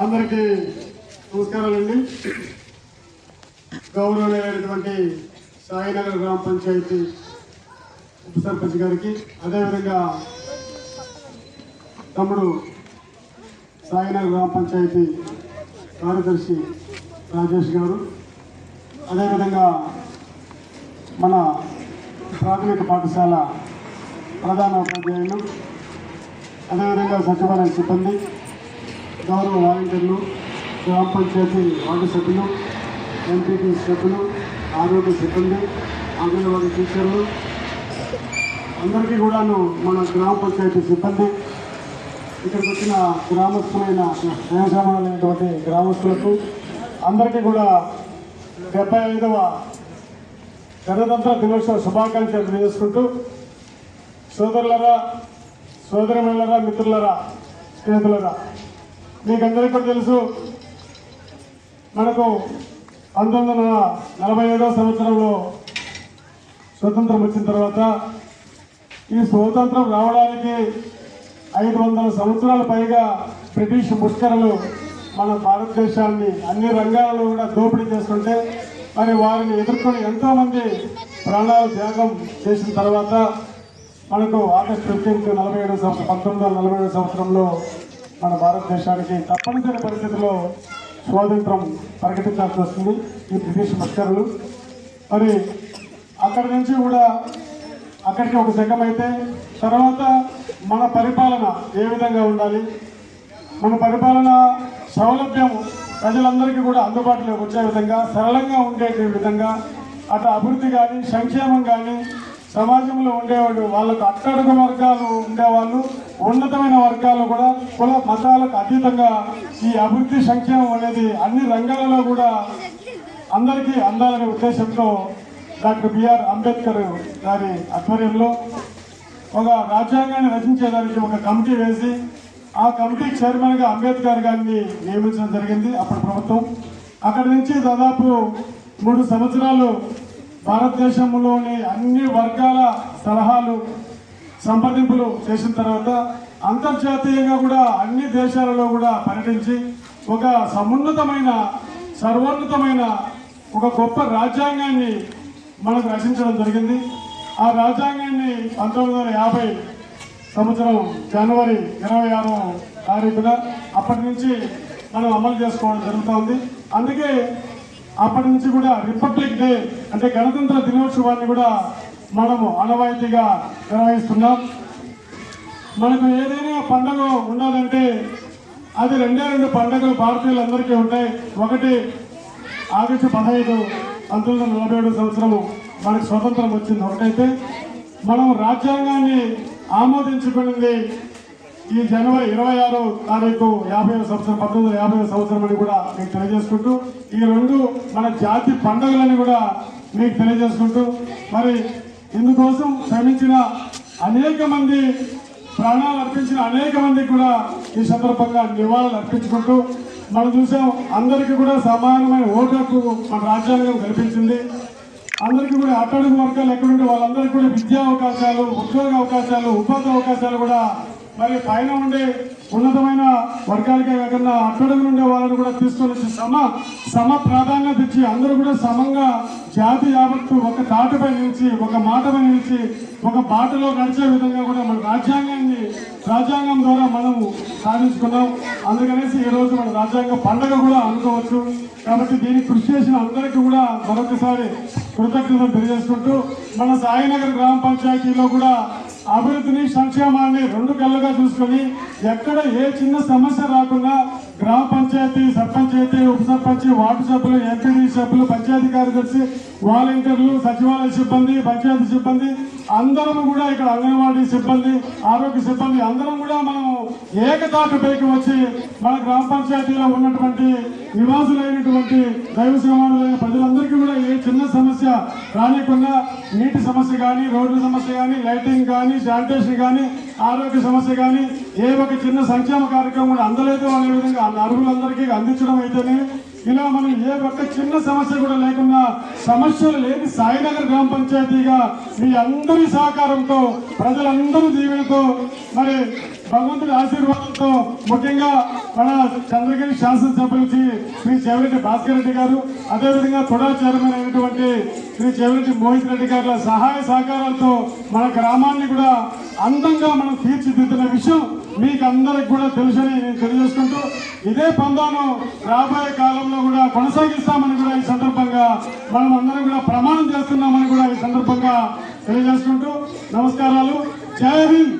అందరికీ నమస్కారాలండి గౌరవమైనటువంటి సాయినగర్ గ్రామ పంచాయతీ ఉప సర్పంచ్ గారికి అదేవిధంగా తమ్ముడు సాయినగర్ గ్రామ పంచాయతీ కార్యదర్శి రాజేష్ గారు అదేవిధంగా మన ప్రాథమిక పాఠశాల ప్రధాన ఉపాధ్యాయులు అదేవిధంగా సచివాలయ సిబ్బంది గౌరవ వాలంటీర్లు గ్రామ పంచాయతీ వార్డు సభ్యులు ఎంపీటీ సభ్యులు ఆరోగ్య సిబ్బంది అంగన్వాడీ టీచర్లు అందరికీ కూడాను మన గ్రామ పంచాయతీ సిబ్బంది ఇక్కడికి వచ్చిన గ్రామస్తులైన వ్యవసాయమైనటువంటి గ్రామస్తులకు అందరికీ కూడా డెబ్బై ఐదవ గణతంత్ర దినోత్సవ శుభాకాంక్షలు తెలియజేసుకుంటూ సోదరులరా సోదరమణులరా మిత్రులరా స్నేహితులరా మీకందరికీ కూడా తెలుసు మనకు పంతొమ్మిది వందల నలభై ఏడవ సంవత్సరంలో స్వతంత్రం వచ్చిన తర్వాత ఈ స్వాతంత్రం రావడానికి ఐదు వందల సంవత్సరాల పైగా బ్రిటిష్ ముష్కరలు మన భారతదేశాన్ని అన్ని రంగాలలో కూడా దోపిడీ చేస్తుంటే మరి వారిని ఎదుర్కొని ఎంతోమంది ప్రాణాలు త్యాగం చేసిన తర్వాత మనకు ఆగస్టు ఫిఫ్టీన్త్ నలభై ఏడు సంవత్సరం పంతొమ్మిది వందల నలభై ఏడు సంవత్సరంలో మన భారతదేశానికి తప్పనిసరి పరిస్థితుల్లో స్వాతంత్రం ప్రకటించాల్సి వస్తుంది. ఈ బ్రిటిష్ ముష్కరులు. మరి అక్కడి నుంచి కూడా అక్కడికి ఒక శకం అయితే తర్వాత మన పరిపాలన ఏ విధంగా ఉండాలి? మన పరిపాలన సౌలభ్యం ప్రజలందరికీ కూడా అందుబాటులోకి వచ్చే విధంగా సరళంగా ఉండే విధంగా అటు అభివృద్ధి కానీ సంక్షేమం కానీ సమాజంలో ఉండేవాడు వాళ్ళకు అట్టడుగు వర్గాలు ఉండేవాళ్ళు ఉన్నతమైన వర్గాలు కూడా కుల మతాలకు అతీతంగా ఈ అభివృద్ధి సంక్షేమం అనేది అన్ని రంగాలలో కూడా అందరికీ అందాలనే ఉద్దేశంతో డాక్టర్ బిఆర్ అంబేద్కర్ గారి ఆధ్వర్యంలో ఒక రాజ్యాంగాన్ని రచించేదానికి ఒక కమిటీ వేసి ఆ కమిటీ చైర్మన్గా అంబేద్కర్ గారిని నియమించడం జరిగింది అప్పుడు ప్రభుత్వం. అక్కడి నుంచి దాదాపు మూడు సంవత్సరాలు భారతదేశంలోని అన్ని వర్గాల సలహాలు సంప్రదింపులు చేసిన తర్వాత అంతర్జాతీయంగా కూడా అన్ని దేశాలలో కూడా పర్యటించి ఒక సమున్నతమైన సర్వోన్నతమైన ఒక గొప్ప రాజ్యాంగాన్ని మనకు రచించడం జరిగింది. ఆ రాజ్యాంగాన్ని పంతొమ్మిది వందల యాభై సంవత్సరం జనవరి ఇరవై ఆరో తారీఖున అప్పటి నుంచి మనం అమలు చేసుకోవడం జరుగుతోంది. అందుకే అప్పటి నుంచి కూడా రిపబ్లిక్ డే అంటే గణతంత్ర దినోత్సవాన్ని కూడా మనము ఆనవాయితీగా నిర్వహిస్తున్నాం. మనకు ఏదైనా పండగ ఉన్నదంటే అది రెండే రెండు పండుగలు భారతీయులందరికీ ఉంటాయి. ఒకటి ఆగస్టు పదహైదు పంతొమ్మిది వందల నలభై ఏడు సంవత్సరము మనకు స్వతంత్రం వచ్చింది. ఒకటైతే మనం రాజ్యాంగాన్ని ఆమోదించుకున్నది ఈ జనవరి ఇరవై ఆరో తారీఖు యాభై సంవత్సరం పంతొమ్మిది యాభై సంవత్సరం అని కూడా మీకు తెలియజేసుకుంటూ ఈ రెండు మన జాతి పండుగలని కూడా మీకు తెలియజేసుకుంటూ మరి ఇందుకోసం శ్రమించిన అనేక మంది ప్రాణాలు అర్పించిన అనేక మందికి కూడా ఈ సందర్భంగా నివాళులు అర్పించుకుంటూ మనం చూసాం అందరికీ కూడా సమానమైన ఓటు హక్కు మన రాజ్యాంగం కల్పించింది. అందరికీ కూడా అట్టడుగు వర్గాలు ఎక్కడుంటే వాళ్ళందరికీ కూడా విద్యా అవకాశాలు ఉద్యోగ అవకాశాలు ఉపాధి అవకాశాలు కూడా మరి పైన ఉండే ఉన్నతమైన వర్గాలకే కాకుండా అట్టడుగు ఉండే వాళ్ళని కూడా తీసుకొని వచ్చి సమ సమ ప్రాధాన్యత ఇచ్చి అందరూ కూడా సమంగా జాతి యావత్తు ఒక తాటపై నిలిచి ఒక మాటపై నిలిచి ఒక బాటలో నడిచే విధంగా కూడా మన రాజ్యాంగాన్ని రాజ్యాంగం ద్వారా మనము సాధించుకున్నాం. అందుకనేసి ఈ రోజు మన రాజ్యాంగ పండగ కూడా అనుకోవచ్చు. కాబట్టి దీనికి కృషి చేసిన అందరికీ కూడా మరొకసారి కృతజ్ఞతలు తెలియజేసుకుంటూ మన సాయినగర్ గ్రామ పంచాయతీలో కూడా అభివృద్ధిని సంక్షేమాన్ని రెండు కళ్ళుగా చూసుకొని ఎక్కడ ఏ చిన్న సమస్య రాకుండా గ్రామ పంచాయతీ సర్పంచాయతీ ఉప సర్పంచ్ వార్డు సభ్యులు ఎంపీడీ సభ్యులు పంచాయతీ కార్యదర్శి వాలంటీర్లు సచివాలయ సిబ్బంది పంచాయతీ సిబ్బంది అందరం కూడా ఇక్కడ అంగన్వాడీ సిబ్బంది ఆరోగ్య సిబ్బంది అందరం కూడా మనం ఏకతాటిపైకి వచ్చి మన గ్రామ పంచాయతీలో ఉన్నటువంటి నివాసులైనటువంటి దైవ సమానులైన ప్రజలందరికీ కూడా ఏ చిన్న సమస్య రానికుండా నీటి సమస్య కానీ రోడ్ల సమస్య కానీ లైటింగ్ కానీ శానిటేషన్ కానీ ఆరోగ్య సమస్య కానీ ఏ ఒక చిన్న సంక్షేమ కార్యక్రమం కూడా అందలేదు అనే విధంగా అరువులందరికీ అర్హులందరికీ అందించడం అయితేనే ఇలా మనం ఏ ఒక్క చిన్న సమస్య కూడా లేకుండా సమస్యలు లేని సాయినగర్ గ్రామ పంచాయతీగా మీ అందరి సహకారంతో ప్రజలందరి దీవెనతో మరి భగవంతుడి ఆశీర్వాదంతో ముఖ్యంగా మన చంద్రగిరి శాసనసభ్యులు శ్రీ- శ్రీ చెవిరెడ్డి భాస్కర్ రెడ్డి గారు అదేవిధంగా తొడా చైర్మన్ అయినటువంటి శ్రీ చెవిరెడ్డి మోహిత్ రెడ్డి గారి సహాయ సహకారాలతో మన గ్రామాన్ని కూడా అందంగా మనం తీర్చిదిద్దిన విషయం మీకు అందరికి కూడా తెలుసని నేను తెలియజేసుకుంటూ ఇదే పందాను రాబోయే కాలంలో కూడా కొనసాగిస్తామని కూడా ఈ సందర్భంగా మనం అందరం కూడా ప్రమాణం చేస్తున్నామని కూడా ఈ సందర్భంగా తెలియజేసుకుంటూ నమస్కారాలు. జై హింద్!